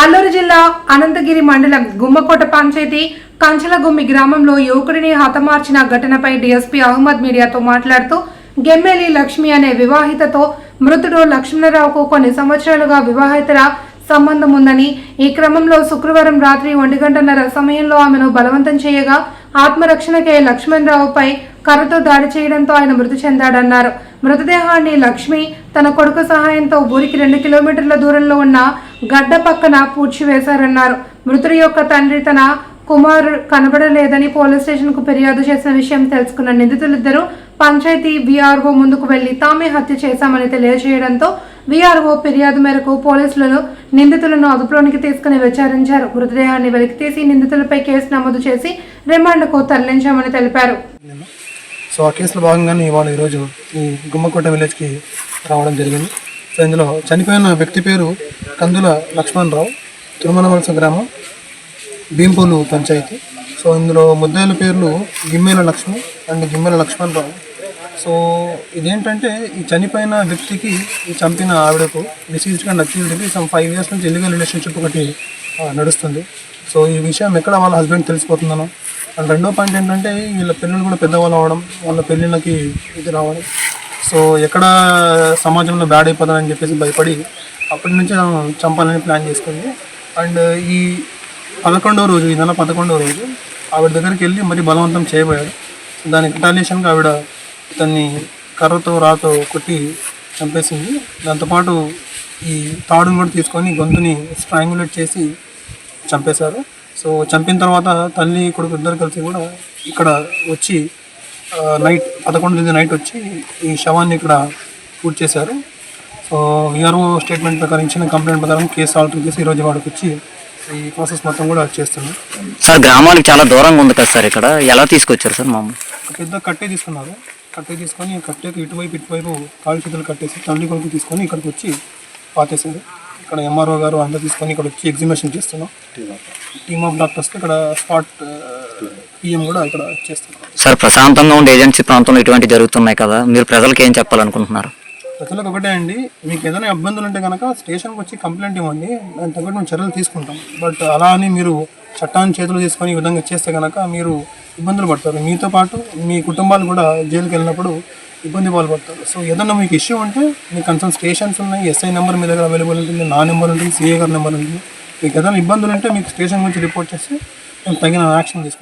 అల్లూరు జిల్లా అనంతగిరి మండలం గుమ్మకోట పంచాయతీ కంచలగుమ్మి గ్రామంలో యువకుడిని హతమార్చిన ఘటనపై డీఎస్పీ అహ్మద్ మీడియాతో మాట్లాడుతూ గెమ్మెలి లక్ష్మి అనే వివాహితతో మృతుడు లక్ష్మణరావుకు కొన్ని సంవత్సరాలుగా వివాహితర సంబంధం ఉందని ఈ క్రమంలో శుక్రవారం రాత్రి ఒంటి గంటన్నర సమయంలో ఆమెను బలవంతం చేయగా ఆత్మరక్షణకే లక్ష్మణరావుపై కర్రతో దాడి చేయడంతో ఆయన మృతి చెందాడన్నారు. మృతదేహాన్ని లక్ష్మి తన కొడుకు సహాయంతో ఊరికి రెండు కిలోమీటర్ల దూరంలో ఉన్న గడ్డ పక్కన పూడ్చివేశారన్నారు. మృతుడి యొక్క తండ్రి తన కుమారు కనబడలేదని పోలీస్ స్టేషన్కు ఫిర్యాదు చేసిన విషయం తెలుసుకున్న నిందితులిద్దరూ పంచాయతీ వీఆర్ఓ ముందుకు వెళ్ళి తామే హత్య చేశామని తెలియజేయడంతో వీఆర్ఓ ఫిర్యాదు మేరకు పోలీసులను నిందితులను అదుపులోనికి తీసుకుని విచారించారు. మృతదేహాన్ని వెలికితీసి నిందితులపై కేసు నమోదు చేసి రిమాండ్కు తరలించామని తెలిపారు. సో ఆ కేసులో భాగంగానే ఇవాళ ఈరోజు ఈ గుమ్మకోట విలేజ్కి రావడం జరిగింది. సో ఇందులో చనిపోయిన వ్యక్తి పేరు కందుల లక్ష్మణరావు తిరుమలవలస గ్రామం భీంపూలు పంచాయతీ. సో ఇందులో ముద్దాయిల పేర్లు గిమ్మెల లక్ష్మి అండ్ గిమ్మెల లక్ష్మణరావు. సో ఇదేంటంటే ఈ చనిపోయిన వ్యక్తికి ఈ చంపిన ఆవిడకు డిసీజ్డ్గా నచ్చింది. సమ్ ఫైవ్ ఇయర్స్ నుంచి ఇల్లీగల్ రిలేషన్షిప్ ఒకటి నడుస్తుంది. సో ఈ విషయం ఎక్కడ వాళ్ళ హస్బెండ్ తెలిసిపోతుందనో. అండ్ రెండో పాయింట్ ఏంటంటే వీళ్ళ పిల్లలు కూడా పెద్దవాళ్ళు అవ్వడం వాళ్ళ పెళ్ళిళ్ళకి ఇది రావడం. సో ఎక్కడ సమాజంలో బ్యాడ్ అయిపోతుందని చెప్పేసి భయపడి అప్పటి నుంచి చంపాలని ప్లాన్ చేసుకుంది. అండ్ ఈ పదకొండవ రోజు ఈ నెల పదకొండవ రోజు ఆవిడ దగ్గరికి వెళ్ళి మరి బలవంతం చేయబోయాడు దానికి రిటాలియేషన్గా ఆవిడ ఇతన్ని కర్రతో రాతో కొట్టి చంపేసింది. దాంతోపాటు ఈ తాడును కూడా తీసుకొని గొంతుని స్ట్రాంగులేట్ చేసి చంపేశారు. సో చంపిన తర్వాత తల్లి కొడుకు ఇద్దరు కలిసి కూడా ఇక్కడ వచ్చి నైట్ పదకొండు తేదీ నైట్ వచ్చి ఈ శవాన్ని ఇక్కడ పూర్తి చేశారు. సో విఆర్ఓ స్టేట్మెంట్ ప్రకారం ఇచ్చిన కంప్లైంట్ ప్రకారం కేసు ఆల్టర్ చేసి ఈరోజు వాడికి వచ్చి ఈ ప్రాసెస్ మొత్తం కూడా చేస్తున్నాం. సార్ గ్రామానికి చాలా దూరంగా ఉంది కదా సార్ ఇక్కడ? ఎలా తీసుకొచ్చారు సార్ మామూలు? పెద్ద కట్టే తీసుకున్నారు. కట్టే తీసుకొని కట్టేకి ఇటువైపు ఇటువైపు కాళ్ళు చేతులు కట్టేసి తల్లి కొడుకు తీసుకొని ఇక్కడికి వచ్చి పాతేశారు. ఇక్కడ ఎంఆర్ఓ గారు అందరూ తీసుకొని ఇక్కడ వచ్చి ఎగ్జిబిషన్ చేస్తున్నాం. టీమ్ ఆఫ్ డాక్టర్స్కి ఇక్కడ స్పాట్ పిఎం కూడా ఇక్కడ సార్ ప్రశాంతంగా ఉండే ఏజెన్సీ ప్రాంతంలో ఇటువంటి జరుగుతున్నాయి కదా మీరు ప్రజలకు ఏం చెప్పాలనుకుంటున్నారు? ప్రజలకు ఒకటే అండి మీకు ఏదైనా ఇబ్బందులు ఉంటే కనుక స్టేషన్కి వచ్చి కంప్లైంట్ ఇవ్వండి దాని తగ్గట్టు మేము చర్యలు తీసుకుంటాం. బట్ అలా అని మీరు చట్టాన్ని చేతులు తీసుకొని ఈ విధంగా చేస్తే కనుక మీరు ఇబ్బందులు పడతారు. మీతో పాటు మీ కుటుంబాలు కూడా జైలుకి వెళ్ళినప్పుడు ఇబ్బంది పాల్పడతారు. సో ఏదన్నా మీకు ఇష్యూ ఉంటే మీ కన్సర్న్ స్టేషన్స్ ఉన్నాయి ఎస్ఐ నెంబర్ మీ దగ్గర అవైలబుల్ ఉంటుంది నా నెంబర్ ఉంటుంది సిఏ గారి నెంబర్ ఉంటుంది. మీకు ఏదైనా ఇబ్బందులు ఉంటే మీకు స్టేషన్ గురించి రిపోర్ట్ చేస్తే మేము తగిన యాక్షన్ తీసుకుంటాం.